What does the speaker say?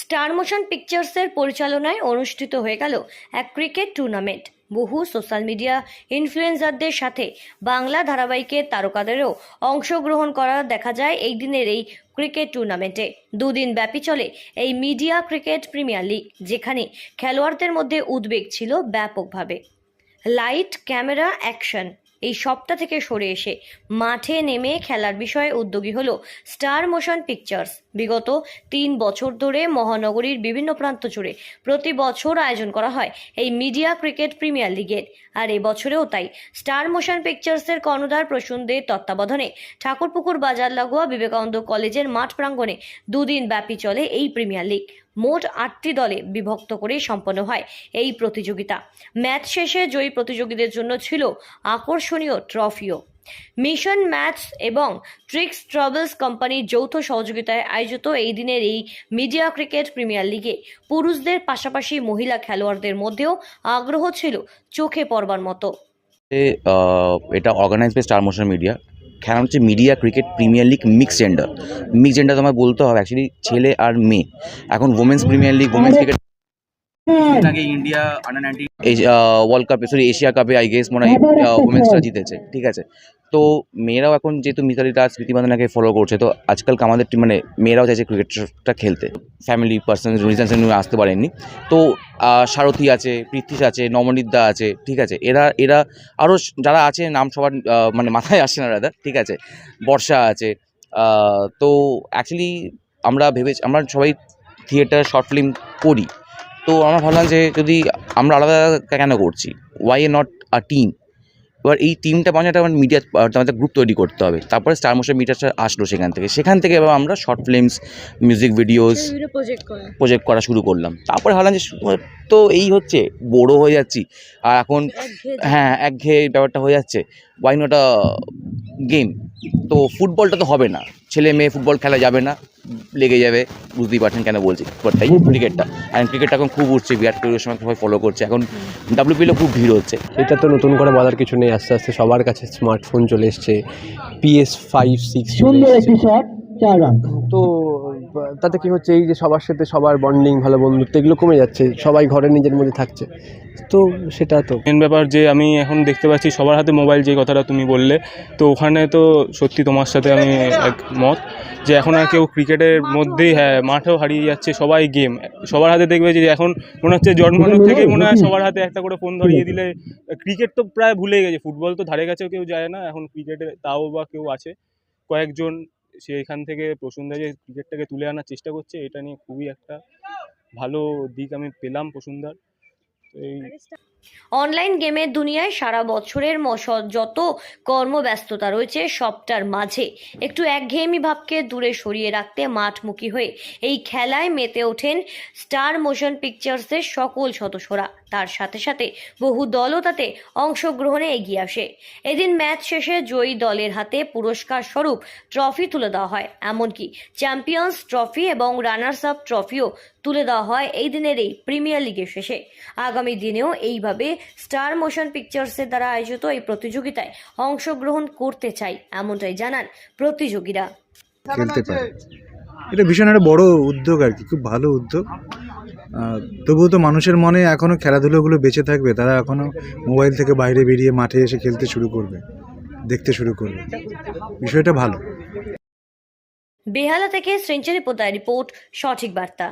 Star motion পিকচার্সের পরিচালনায় অনুষ্ঠিত হয়ে গেল এক ক্রিকেট টুর্নামেন্ট। বহু সোশ্যাল মিডিয়া ইনফ্লুয়েন্সারদের সাথে বাংলা ধারাবাহিকের তারকাদেরও অংশগ্রহণ করা দেখা যায় এই দিনের এই ক্রিকেট টুর্নামেন্টে। দুদিন ব্যাপী চলে এই মিডিয়া ক্রিকেট প্রিমিয়ার লিগ, যেখানে খেলোয়াড়দের মধ্যে উদ্বেগ ছিল ব্যাপকভাবে। লাইট ক্যামেরা অ্যাকশন এই সপ্তাহ থেকে সরে এসে মাঠে নেমে খেলার বিষয়ে উদ্যোগী হল স্টার মোশন পিকচার্স বিগত তিন বছর ধরে মহানগরীর বিভিন্ন প্রান্ত জুড়ে প্রতি বছর আয়োজন করা হয় এই মিডিয়া ক্রিকেট প্রিমিয়ার লিগের। আর এবছরেও তাই স্টার মোশন পিকচার্সের কর্ণধার প্রসূনদের তত্ত্বাবধানে ঠাকুরপুকুর বাজার লাগোয়া বিবেকানন্দ কলেজের মাঠ প্রাঙ্গণে দুদিন ব্যাপী চলে এই প্রিমিয়ার লিগ। মোট আটটি দলে বিভক্ত করে সম্পন্ন হয় এই প্রতিযোগিতা। ম্যাচ শেষে জয়ী প্রতিযোগীদের জন্য ছিল আকর্ষণীয় ট্রফিও। মিশন ম্যাচ এবং ট্রিক্স ট্রাভেলস কোম্পানির যৌথ সহযোগিতায় আয়োজিত এই দিনের এই মিডিয়া ক্রিকেট প্রিমিয়ার লিগে পুরুষদের পাশাপাশি মহিলা খেলোয়াড়দের মধ্যেও আগ্রহ ছিল চোখে পড়বার মতো। এটা organise by star motion media খেলা হচ্ছে media cricket premier league mix gender mix gender তোমায় বলতে হবে অ্যাকচুয়ালি ছেলে আর মেয়ে। এখন women's premier league women's cricket আগে ইন্ডিয়া আন্ডার নাইনটিন ওয়ার্ল্ড কাপে সরি এশিয়া কাপে আই গেস মনে হয় ওমেন্সটা জিতেছে ঠিক আছে? তো মেয়েরাও এখন যেহেতু মিতালি দাস স্মৃতি মান্দানাকে ফলো করছে তো আজকালকে আমাদের মানে মেয়েরাও চাইছে ক্রিকেটটা খেলতে। ফ্যামিলি পার্সন রিজনস নিয়ে আসতে পারেননি। তো সারথী আছে পৃথ্বীশ আছে নমনীতদা আছে ঠিক আছে? এরা এরা আরও যারা আছে নাম সবার মানে মাথায় আসছে না দাদা ঠিক আছে? বর্ষা আছে তো অ্যাকচুয়ালি আমরা ভেবে আমরা সবাই থিয়েটার শর্ট ফিল্ম করি। তো আমরা ভাবলাম যে যদি আমরা আলাদা আলাদা কেন করছি? Why a not a team এবার এই টিমটা বানাতে একটা মিডিয়া আমাদের গ্রুপ তৈরি করতে হবে। তারপরে স্টার মোশন মিডিয়াটা আসলো সেখান থেকে। সেখান থেকে এবার আমরা short films music videos project করা। শুরু করলাম। তারপরে ভাবলাম যে তো এই হচ্ছে বড়ো হয়ে যাচ্ছি। আর এখন হ্যাঁ একঘেয়ে ব্যাপারটা হয়ে যাচ্ছে। ওয়াই নট আ গেম তো ফুটবলটা তো হবে না। ছেলে মেয়ে ফুটবল খেলা যাবে না। লেগে যাবে বুঝতেই পারছেন কেন বলছি। বাট তাই ক্রিকেটটা এখন ক্রিকেটটা এখন খুব উঠছে বিরাট কোহলির সময় সবাই ফলো করছে। এখন ডাব্লিউপিএলও খুব ভিড় হচ্ছে। এটা তো নতুন করে বলার কিছু নেই আস্তে আস্তে সবার কাছে স্মার্টফোন চলে এসছে পিএস ফাইভ সিক্স সুন্দর একটি শট চার রান তো তাতে কি হচ্ছে এই যে সবার সাথে সবার বন্ডিং ভালো বন্ধুত্ব এগুলো কমে যাচ্ছে সবাই ঘরে নিজের মধ্যে থাকছে। তো সেটা তো। মেন ব্যাপার যে আমি এখন দেখতে পাচ্ছি সবার হাতে মোবাইল যে কথাটা তুমি বললে তো ওখানে তো সত্যি তোমার সাথে আমি এক মত যে এখন আর কেউ ক্রিকেটের মধ্যেই হ্যাঁ মাঠেও হারিয়ে যাচ্ছে সবাই গেম সবার হাতে দেখবে যে এখন মনে হচ্ছে জন্মানোর থেকেই মনে হয় সবার হাতে একটা করে ফোন ধরিয়ে দিলে ক্রিকেট তো প্রায় ভুলে গেছে ফুটবল তো ধারে কাছেও কেউ যায় না এখন ক্রিকেটে তাও বা কেউ আছে। কয়েকজন সেখান থেকে প্রসূনদা যে ক্রিকেটটাকে তুলে আনার চেষ্টা করছে, এটা নিয়ে খুবই একটা ভালো দিক আমি পেলাম প্রসূনদার তো এই অনলাইন গেমের দুনিয়ায় সারা বছরের যত কর্মব্যস্ততা রয়েছে, সবটার মাঝে একটু একঘেয়েমি ভাবকে দূরে সরিয়ে রাখতে মাঠমুখী হয়ে এই খেলায় মেতে ওঠেন স্টার মোশন পিকচার্সের সকল সদস্যরা। তার সাথে সাথে বহু দলও তাতে অংশগ্রহণে এগিয়ে আসে। এদিন ম্যাচ শেষে জয়ী দলের হাতে পুরস্কার স্বরূপ ট্রফি তুলে দেওয়া হয়। এমনকি চ্যাম্পিয়ন্স ট্রফি এবং রানার্স আপ ট্রফিও তুলে দেওয়া হয় এই দিনের এই প্রিমিয়ার লিগের শেষে। আগামী দিনেও এইভাবে স্টার মোশন পিকচার্সের দ্বারা আয়োজিত এই প্রতিযোগিতায় অংশগ্রহণ করতে চাই এমনটাই জানান প্রতিযোগীরা। খেলতে পারে। এটা ভীষণ একটা বড় উদ্যোগ আর কি খুব ভালো উদ্যোগ। তবুও তো মানুষের মনে এখনও খেলাধুলোগুলো বেঁচে থাকবে তারা এখনও মোবাইল থেকে বাইরে বেরিয়ে মাঠে এসে খেলতে শুরু করবে দেখতে শুরু করবে। বিষয়টা ভালো। বেহালা থেকে সেঞ্চুরি পোতায় রিপোর্ট সঠিক বার্তা।